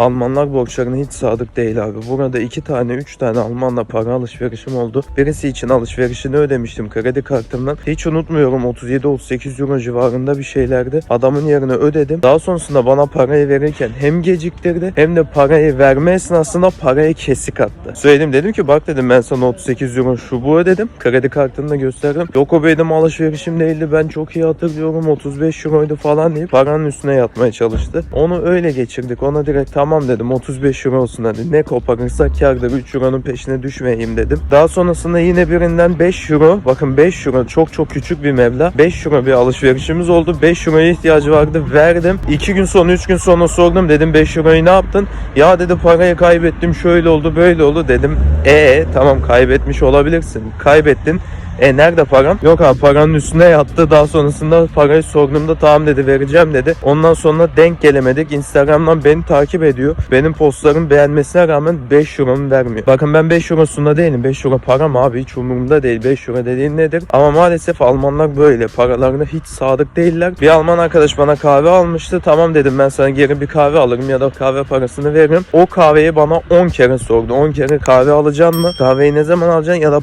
Almanlar borçlarına hiç sadık değil abi. Burada iki tane, üç tane Almanla para alışverişim oldu. Birisi için alışverişini ödemiştim kredi kartımdan. Hiç unutmuyorum 37-38 euro civarında bir şeylerdi. Adamın yerine ödedim. Daha sonrasında bana parayı verirken hem geciktirdi hem de parayı verme esnasında parayı kesik attı. Söyledim dedim ki bak dedim ben sana 38 euro şu bu ödedim. Kredi kartını da gösterdim. Yok o benim alışverişim değildi ben çok iyi hatırlıyorum 35 euroydu falan deyip paranın üstüne yatmaya çalıştı. Onu öyle geçirdik. Ona direkt tamam dedim 35 euro olsun hadi. Ne koparırsak kardır 3 euronun peşine düşmeyeyim dedim. Daha sonrasında yine birinden 5 euro bakın 5 euro çok çok küçük bir meblağ. 5 euro bir alışverişimiz oldu. 5 euroya ihtiyacı vardı. Verdim. 2 gün sonra 3 gün sonra sordum dedim 5 euroyu ne yaptın? Ya dedi parayı kaybettim şöyle oldu böyle oldu dedim. E tamam kaybetmiş olabilirsin. Kaybettin. E nerede param? Yok abi paranın üstüne yattı. Daha sonrasında parayı sorduğumda tamam dedi vereceğim dedi. Ondan sonra denk gelemedik. Instagram'dan beni takip ediyor. Benim postlarımı beğenmesine rağmen 5 euromu vermiyor. Bakın ben 5 eurosunda değilim. 5 euro param abi hiç umurumda değil. 5 euro dediğin nedir? Ama maalesef Almanlar böyle. Paralarına hiç sadık değiller. Bir Alman arkadaş bana kahve almıştı. Tamam dedim ben sana geri bir kahve alırım ya da kahve parasını veririm. O kahveyi bana 10 kere sordu. 10 kere kahve alacaksın mı? Kahveyi ne zaman alacaksın ya da